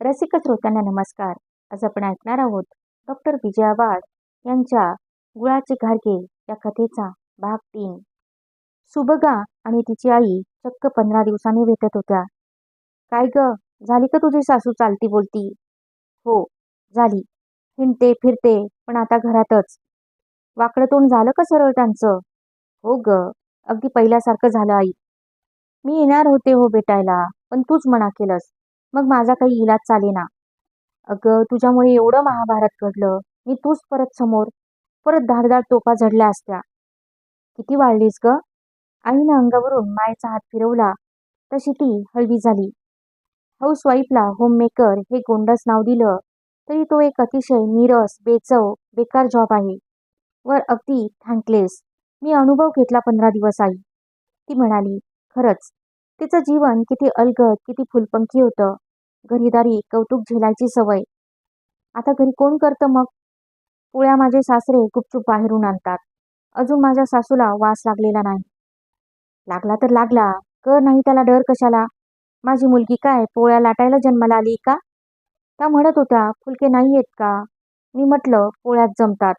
रसिक श्रोत्यांना नमस्कार. आज आपण ऐकणार आहोत डॉक्टर विजया वाड यांच्या गुळाचे घारगे या कथेचा भाग तीन. सुबगा आणि तिची आई चक्क पंधरा दिवसांनी भेटत होत्या. काय ग झाली का तुझी सासू चालती बोलती? हो झाली. हिंडते फिरते पण आता घरातच. वाकडं तोंड झालं का सरळ त्यांचं? हो ग अगदी पहिल्यासारखं झालं आई. मी येणार होते हो भेटायला पण तूच मना केलंस. मग माझा काही इलाज चालेना. अगं तुझ्यामुळे एवढं महाभारत घडलं. मी तूच परत समोर. परत धारदार टोपा झडल्या असत्या. किती वाढलीस ग? आईनं अंगावरून मायेचा हात फिरवला. तशी ती हळवी झाली. हो, हाऊसवाईफला होममेकर हे गोंडस नाव दिलं तरी तो एक अतिशय नीरस बेचव बेकार जॉब आहे. वर अगदी थँकलेस. मी अनुभव घेतला पंधरा दिवस आई. ती म्हणाली खरंच. तिचं जीवन किती अलगद किती फुलपंखी होतं. घरीदारी कौतुक झेलायची सवय. आता घरी कोण करतं मग? पोळ्या माझे सासरे गुपचूप बाहेरून आणतात. अजून माझ्या सासूला वास लागलेला नाही. लागला तर लागला कर नाही त्याला डर कशाला? माझी मुलगी काय पोळ्या लाटायला जन्माला आली का? त्या म्हणत होत्या फुलके नाही आहेत का? मी म्हटलं पोळ्यात जमतात.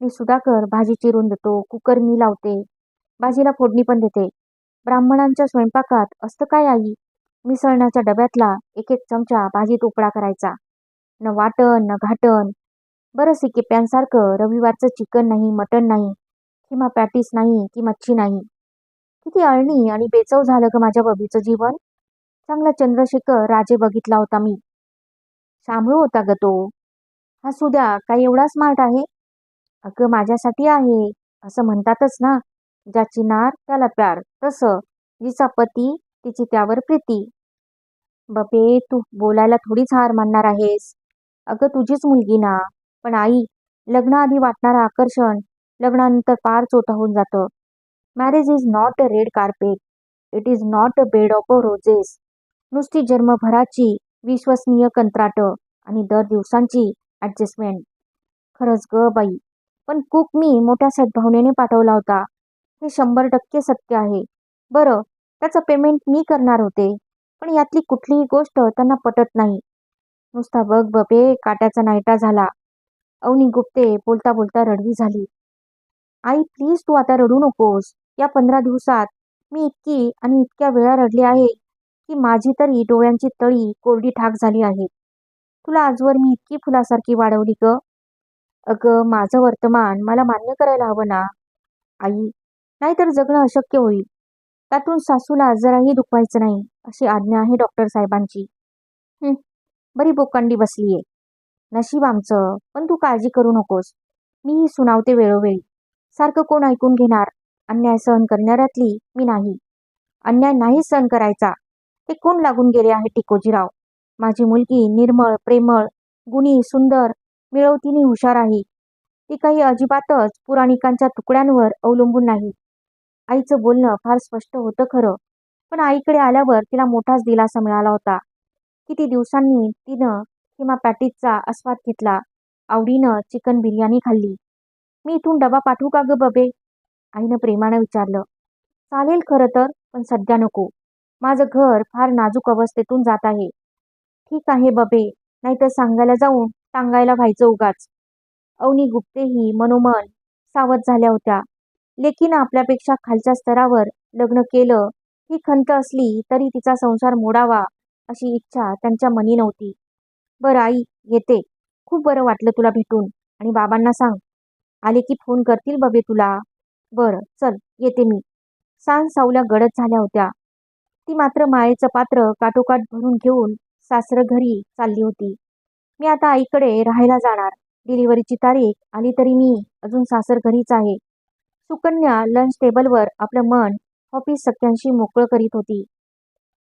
मी सुधाकर भाजी चिरून देतो कुकर मी लावते. भाजीला फोडणी पण देते. ब्राह्मणांच्या स्वयंपाकात असतं काय आई? मिसळण्याच्या डब्यातला एक एक चमचा भाजीत उपडा करायचा. न वाटण न घाटण. बरं किप्प्यांसारखं रविवारचं चिकन नाही मटण नाही किंवा पॅटीस नाही की मच्छी नाही. किती अळणी आणि बेचव झालं ग माझ्या बबीचं जीवन. चांगला चंद्रशेखर राजे बघितला होता मी. शामळू होता ग तो. हा सुद्या काय एवढा स्मार्ट आहे? अगं माझ्यासाठी आहे असं म्हणतातच ना. ज्याची नार त्याला प्यार. तसं जिचा पती तिची त्यावर प्रीती. बबे तू बोलायला थोडीच हार मानणार आहेस. अगं तुझीच मुलगी ना. पण आई लग्नाआधी वाटणारं आकर्षण लग्नानंतर पार चोथा होऊन जातं. Marriage is not a red carpet it is not a bed of a roses नुसती जन्मभराची विश्वसनीय कंत्राटं आणि दर दिवसांची ॲडजस्टमेंट खरंच ग बाई. पण कुक मी मोठ्या सद्भावनेने पाठवला होता. हे शंभर टक्के सत्य आहे. बरं त्याचं पेमेंट मी करणार होते. पण यातली कुठलीही गोष्ट त्यांना पटत नाही. नुसता बघ बबे काट्याचा नायटा झाला. अवनी गुप्ते बोलता बोलता रडवी झाली. आई प्लीज तू आता रडू नकोस. या पंधरा दिवसात मी इतकी आणि इतक्या वेळा रडले आहे की माझी तरी डोळ्यांची तळी कोरडी ठाक झाली आहे. तुला आजवर मी इतकी फुलासारखी वाढवली ग. अगं माझं वर्तमान मला मान्य करायला हवं ना? आई नाहीतर जगणं अशक्य होईल. त्यातून सासूला जराही दुखवायचं नाही अशी आज्ञा आहे डॉक्टर साहेबांची. बरी बरी बोकांडी आहे नशीब आमचं पण तू काळजी करू नकोस. मीही सुनावते वेळोवेळी. सारखं कोण ऐकून घेणार? अन्याय सहन करणाऱ्यातली मी नाही. अन्याय नाही सहन करायचा. ते कोण लागून गेले आहे टिकोजीराव? माझी मुलगी निर्मळ प्रेमळ गुणी सुंदर मिळवतीने हुशार आहे. ती काही अजिबातच पुराणिकांच्या तुकड्यांवर अवलंबून नाही. आईचं बोलणं फार स्पष्ट होतं खरं. पण आईकडे आल्यावर तिला मोठाच दिलासा मिळाला होता. किती दिवसांनी तिनं किंवा पॅटीजचा आस्वाद घेतला. आवडीनं चिकन बिर्याणी खाल्ली. मी इथून डबा पाठवू का ग बबे? आईनं प्रेमानं विचारलं. चालेल खरं तर पण सध्या नको. माझं घर फार नाजूक अवस्थेतून जात आहे. ठीक आहे बबे नाहीतर सांगायला जाऊन टांगायला व्हायचं उगाच. अवनी गुप्तेही मनोमन सावध झाल्या होत्या. लेकीनं आपल्यापेक्षा खालच्या स्तरावर लग्न केलं ही खंत असली तरी तिचा संसार मोडावा अशी इच्छा त्यांच्या मनी नव्हती. बरं आई येते. खूप बरं वाटलं तुला भेटून. आणि बाबांना सांग. आले की फोन करतील बबे तुला. बरं चल येते मी. सांज सावल्या गडद झाल्या होत्या. ती मात्र मायेचं पात्र काठोकाठ भरून घेऊन सासरं घरी चालली होती. मी आता आईकडे राहायला जाणार. डिलिव्हरीची तारीख आली तरी मी अजून सासर घरीच आहे. सुकन्या लंच टेबलवर आपलं मन ऑफिस सख्यांशी मोकळं करीत होती.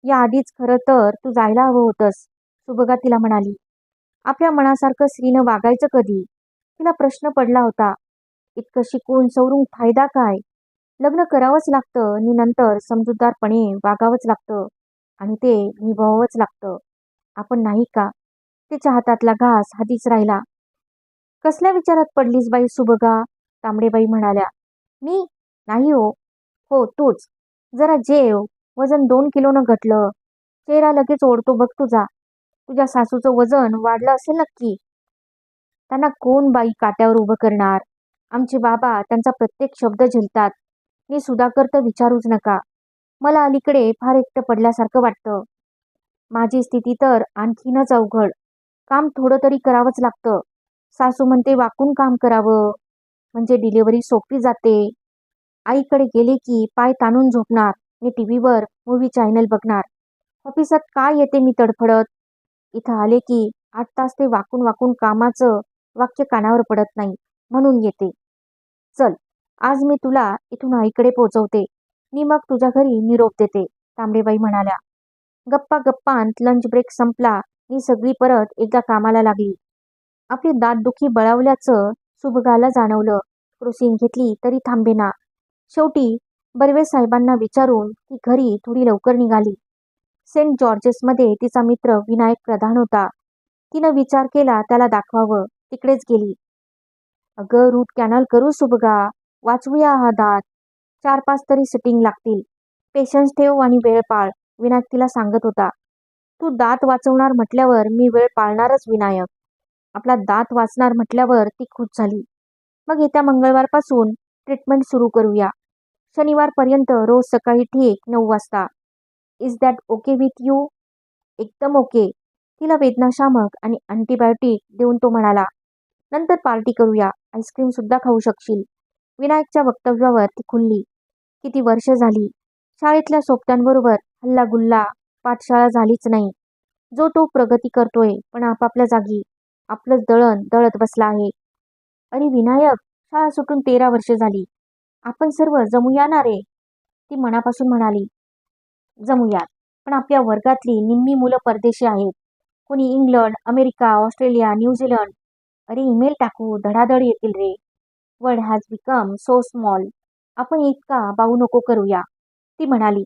या आधीच खरं तर तू जायला हवं होतंस सुबगा तिला म्हणाली. आपल्या मनासारखं स्त्रीनं वागायचं कधी? तिला प्रश्न पडला होता. इतकं शिकून सवरून फायदा काय? लग्न करावंच लागतं आणि नंतर समजूतदारपणे वागावंच लागतं. आणि ते निभावावंच लागतं. आपण नाही का? तिच्या हातातला घास हातीच राहिला. कसल्या विचारात पडलीस बाई सुबगा? तांबडेबाई म्हणाल्या. मी? नाही हो. हो तूच. जरा जेव हो. वजन दोन किलोनं घटलं. चेहरा लगेच ओढतो बघ तुझा. तुझ्या सासूचं वजन वाढलं असेल नक्की. त्यांना कोण बाई काट्यावर उभं करणार? आमचे बाबा त्यांचा प्रत्येक शब्द झेलतात. मी सुधाकर तर विचारूच नका. मला अलीकडे फार एकटं पडल्यासारखं वाटतं. माझी स्थिती तर आणखीनच अवघड. काम थोडं तरी करावंच लागतं. सासू म्हणते वाकून काम करावं. म्हणजे डिलिव्हरी सोपी जाते. आईकडे गेले की पाय ताणून झोपणार. मी टी व्हीवर मूवी चॅनल बघणार. ऑफिसात काय येते मी तडफडत? इथं आले की आठ तास ते वाकून वाकून कामाचं वाक्य कानावर पडत नाही म्हणून येते. चल आज मी तुला इथून आईकडे पोचवते. मी मग तुझ्या घरी निरोप देते तांबडेबाई म्हणाल्या. गप्पा गप्पांत लंच ब्रेक संपला. मी सगळी परत एकदा कामाला लागली. आपली दातदुखी बळावल्याचं सुभगाला जाणवलं. क्रोसिंग घेतली तरी थांबेना शेवटी बर्वे साहेबांना विचारून ती घरी थोडी लवकर निघाली. सेंट जॉर्जेसमध्ये तिचा मित्र विनायक प्रधान होता. तिनं विचार केला त्याला दाखवावं. तिकडेच गेली. अगं रूट कॅनल करू सुबगा. वाचवूया हा दात. चार पाच तरी सिटिंग लागतील. पेशन्स ठेव आणि वेळ पाळ विनायक तिला सांगत होता. तू दात वाचवणार म्हटल्यावर मी वेळ पाळणारच विनायक. आपला दात वाचणार म्हटल्यावर ती खुश झाली. मग येत्या मंगळवारपासून ट्रीटमेंट सुरू करूया. शनिवारपर्यंत रोज सकाळी ठीक नऊ वाजता. Is that okay with you एकदम ओके तिला वेदनाशामक आणि अँटीबायोटिक देऊन तो म्हणाला नंतर पार्टी करूया. आईस्क्रीमसुद्धा खाऊ शकशील. विनायकच्या वक्तव्यावर ती खुलली. किती वर्ष झाली. शाळेतल्या सोबत्यांबरोबर हल्लागुल्ला पाठशाळा झालीच नाही. जो तो प्रगती करतोय पण आपापल्या जागी. आपलंच दळण दळत बसला आहे. अरे विनायक शाळा सुटून तेरा वर्ष झाली. आपण सर्व जमूया ना रे? ती मनापासून म्हणाली. जमूयात पण आपल्या वर्गातली निम्मी मुलं परदेशी आहेत. कोणी England America Australia New Zealand अरे ईमेल टाकू धडाधड येतील रे. World has become so small. आपण इतका बाऊ नको करूया. ती म्हणाली.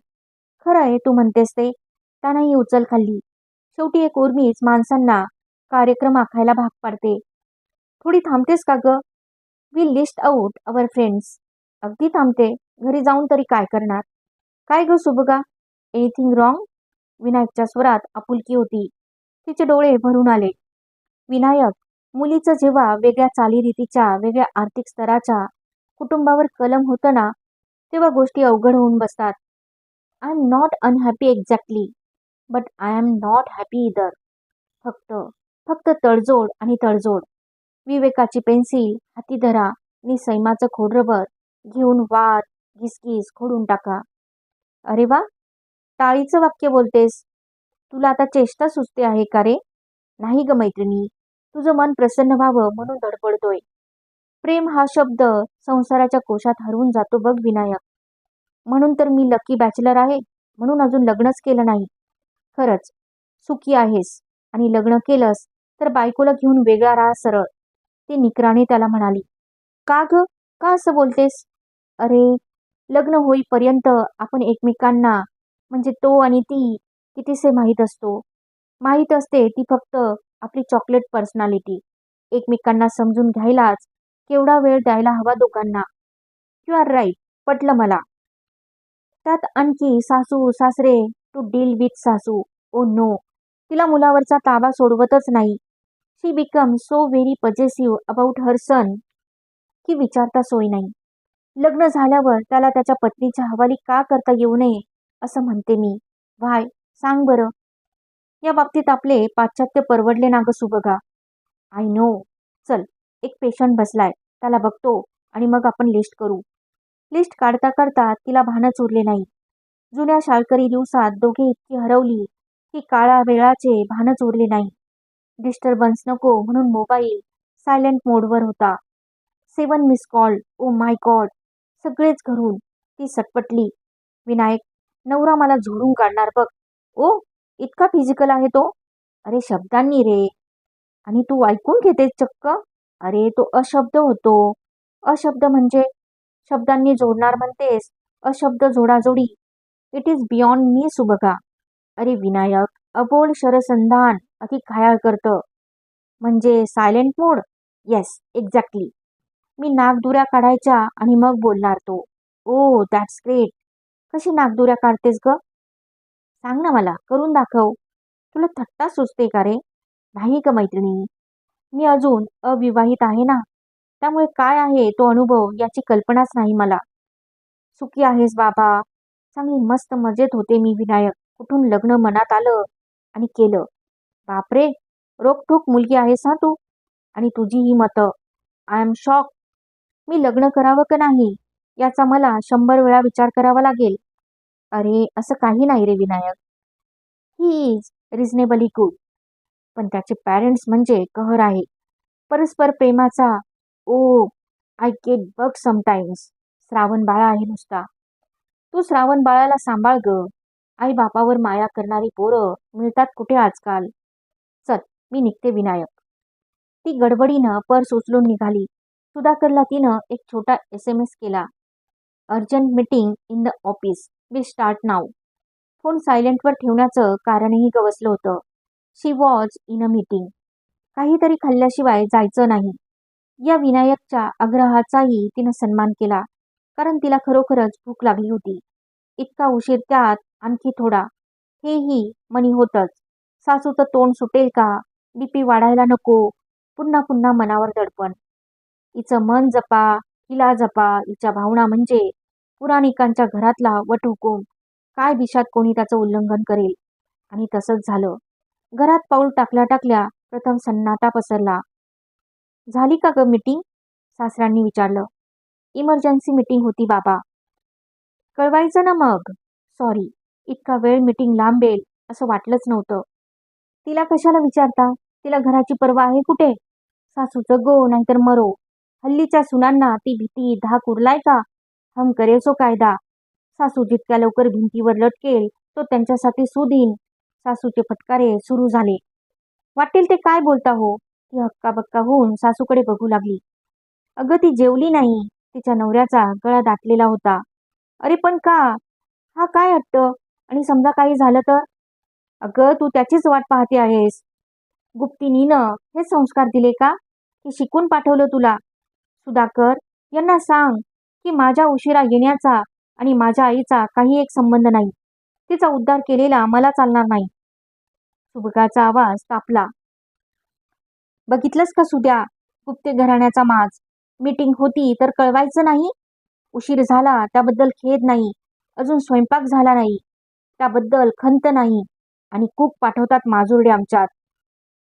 खरं आहे तू म्हणतेस ते. त्यांनाही उचल खाल्ली. शेवटी एक उर्मीच माणसांना कार्यक्रम आखायला भाग पाडते. थोडी थांबतेस का ग? We list out our friends अगदी थांबते. घरी जाऊन तरी काय करणार? काय ग सुबगा? एनिथिंग रॉंग विनायकच्या स्वरात आपुलकी होती. तिचे डोळे भरून आले. विनायक मुलीचं जेव्हा वेगळ्या चालीरीतीच्या वेगळ्या आर्थिक स्तराच्या कुटुंबावर कलम होतं ना तेव्हा गोष्टी अवघड होऊन बसतात. I am not unhappy exactly but I am not happy either फक्त फक्त तडजोड आणि तडजोड. विवेकाची पेन्सिल हाती धरा आणि सैमाचं खोडरबर घेऊन वाद घिसघिस खोडून टाका. अरे वा! टाळीचं वाक्य बोलतेस. तुला आता चेष्टा सुचते आहे का रे? नाही ग मैत्रिणी तुझं मन प्रसन्न व्हावं म्हणून धडपडतोय. प्रेम हा शब्द संसाराच्या कोशात हरवून जातो बघ विनायक. म्हणून तर मी लकी बॅचलर आहे म्हणून अजून लग्नच केलं नाही. खरंच सुखी आहेस आणि लग्न केलंस तर बायकोला घेऊन वेगळा राहा सरळ. ते निकराने त्याला म्हणाली का ग? का असं बोलतेस? अरे लग्न होईपर्यंत आपण एकमेकांना म्हणजे तो आणि ती कितीसे माहीत असतो. माहीत असते ती फक्त आपली चॉकलेट पर्सनॅलिटी. एकमेकांना समजून घ्यायलाच केवढा वेळ द्यायला हवा दोघांना. यू आर राईट पटलं मला. त्यात आणखी सासू सासरे टू डील विथ सासू. Oh ओ नो तिला मुलावरचा ताबा सोडवतच नाही. She become so very possessive about her son की विचारता सोय नाही. लग्न झाल्यावर त्याला त्याच्या पत्नीच्या हवाली का करता येऊ नये असं म्हणते मी. व्हाय सांग बरं. या बाबतीत आपले पाश्चात्य परवडले ना ग सुबगा आय नो चल एक पेशंट बसलाय. त्याला बघतो आणि मग आपण लिस्ट करू. लिस्ट काढता काढता तिला भानच उरले नाही. जुन्या शाळकरी दिवसात दोघे इतकी हरवली की काळा वेळाचे भानच उरले नाही. डिस्टर्बन्स नको म्हणून मोबाईल सायलेंट मोडवर होता. Seven miss call oh my god सगळेच घरून ती सटपटली. विनायक नवरा मला झोडून काढणार बघ. ओ इतका फिजिकल आहे तो? अरे शब्दांनी रे. आणि तू ऐकून घेतेस चक्क? अरे तो अशब्द होतो. अशब्द म्हणजे शब्दांनी जोडणार म्हणतेस. अशब्द जोडाजोडी. इट इज बियॉन्ड मी सुबगा अरे विनायक अबोल शरसंधान. अधिक घायाळ करतं. म्हणजे सायलेंट मोड येस एक्झॅक्टली मी नागदुऱ्या काढायच्या आणि मग बोलणार तो. ओ दॅट्स ग्रेट कशी नागदुऱ्या काढतेस ग? सांग ना मला करून दाखव. तुला थट्टा सुचते का रे? नाही का मैत्रिणी. मी अजून अविवाहित आहे ना. त्यामुळे काय आहे तो अनुभव याची कल्पनाच नाही मला. सुखी आहेस बाबा. चांगली मस्त मजेत होते मी विनायक. कुठून लग्न मनात आलं आणि केलं. बापरे रोकठोक मुलगी आहेस हा तू? आणि तुझी ही मतं. आय एम शॉक मी लग्न करावं का नाही? याचा मला शंभर वेळा विचार करावा लागेल. अरे असं काही नाही रे Vinayak. He is reasonably good पण त्याचे पॅरेंट्स म्हणजे कहर आहे. परस्पर प्रेमाचा ओ I get bug sometimes Shravan बाळा आहे नुसता. तू श्रावण बाळाला सांभाळ ग. आई बापावर माया करणारी पोरं मिळतात कुठे आजकाल? मी निघते विनायक. ती गडबडीनं पर्स उचलून निघाली. सुधाकरला तिनं एक छोटा एस एम एस केला. Urgent meeting in the office. Will start now phone सायलेंटवर ठेवण्याचं कारणही गवसलं होतं. She was in a meeting. काहीतरी खाल्ल्याशिवाय जायचं नाही. या विनायकच्या आग्रहाचाही तिनं सन्मान केला कारण तिला खरोखरच भूक लागली होती. इतका उशीर त्यात आणखी थोडा. हेही मनी होतच सासूचं तोंड सुटेल का? बीपी वाढायला नको. पुन्हा पुन्हा मनावर दडपण. हिचं मन जपा हिला जपा हिच्या भावना म्हणजे पुराणिकांच्या घरातला वटहुकूम काय दिशात कोणी त्याचं उल्लंघन करेल? आणि तसंच झालं. घरात पाऊल टाकल्या टाकल्या प्रथम सन्नाटा पसरला. झाली का ग मीटिंग? सासऱ्यांनी विचारलं. इमर्जन्सी मीटिंग होती बाबा. कळवायचं ना मग. सॉरी इतका वेळ मीटिंग लांबेल असं वाटलंच नव्हतं. तिला कशाला विचारता? तिला घराची पर्वा आहे कुठे? सासूचं गो नाहीतर मरो. हल्लीच्या सुनांना ती भीती धाक उरलाय का हम करेसो कायदा. सासू जितक्या लवकर भिंतीवर लटकेल तो त्यांच्यासाठी सुदीन. सासूचे फटकारे सुरू झाले. वाटेल ते काय बोलता हो? ती हक्काबक्का होऊन सासूकडे बघू लागली. अगं ती जेवली नाही. तिच्या नवऱ्याचा गळा दाटलेला होता. अरे पण का? हा काय हट्ट? आणि समजा काही झालं तर? अगं तू त्याचीच वाट पाहते आहेस. गुप्तिनीनं हे संस्कार दिले का? की शिकून पाठवलं तुला? सुधाकर यांना सांग की माझ्या उशिरा येण्याचा आणि माझ्या आईचा काही एक संबंध नाही. तिचा उद्धार केलेला मला चालणार नाही. सुभगाचा आवाज तापला. बघितलंस का सुद्या गुप्ते घराण्याचा माज? मीटिंग होती तर कळवायचं नाही? उशीर झाला त्याबद्दल खेद नाही. अजून स्वयंपाक झाला नाही. त्याबद्दल खंत नाही. आणि कूक पाठवतात माजुरडे आमच्यात.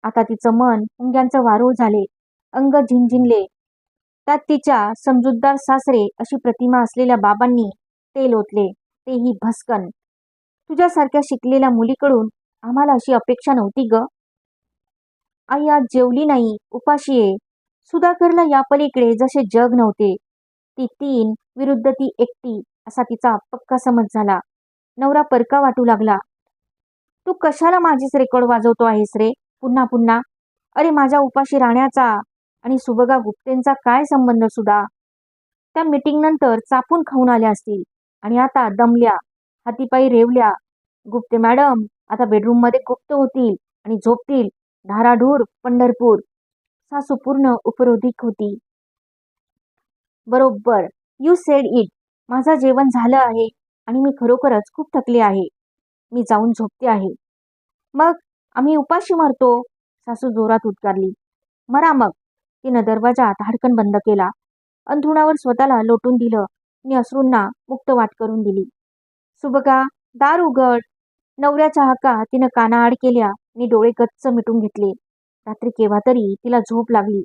आता तिचं मन अंग्यांचं वारूळ झाले. अंग झिंझिनले त्यात तिच्या समजूतदार सासरे अशी प्रतिमा असलेल्या बाबांनी तेल ओतले तेही भस्कन. तुझ्यासारख्या शिकलेल्या मुलीकडून आम्हाला अशी अपेक्षा नव्हती ग. आई आज जेवली नाही उपाशी आहे. सुधाकरला या पलीकडे जसे जग नव्हते. ती तीन विरुद्ध ती एकटी असा तिचा पक्का समज झाला. नवरा परका वाटू लागला. तू कशाला माझीच रेकॉर्ड वाजवतो आहेस रे? पुन्हा पुन्हा अरे माझ्या उपाशी राहण्याचा आणि सुबगा गुप्तेंचा काय संबंध सुद्धा त्या मीटिंग नंतर चापून खाऊन आल्या असतील आणि आता दमल्या हातीपायी रेवल्या. गुप्ते मॅडम आता बेडरूममध्ये गुप्त होतील आणि झोपतील. धाराढूर पंढरपूर. सासू पूर्ण उपरोधिक होती. बरोबर यू सेड इट माझं जेवण झालं आहे आणि मी खरोखरच खूप थकले आहे. मी जाऊन झोपते आहे. मग आम्ही उपाशी मरतो. सासू जोरात उद्गारली मरा मग. तिनं दरवाजा धाडकन बंद केला. अंथरुणावर स्वतःला लोटून दिलं. आणि अश्रूंना मुक्त वाट करून दिली. सुबगा दार उघड. नवऱ्याच्या हाका तिनं कानाआड केल्या. आणि डोळे गच्च मिटून घेतले. रात्री केव्हा तरी तिला झोप लागली.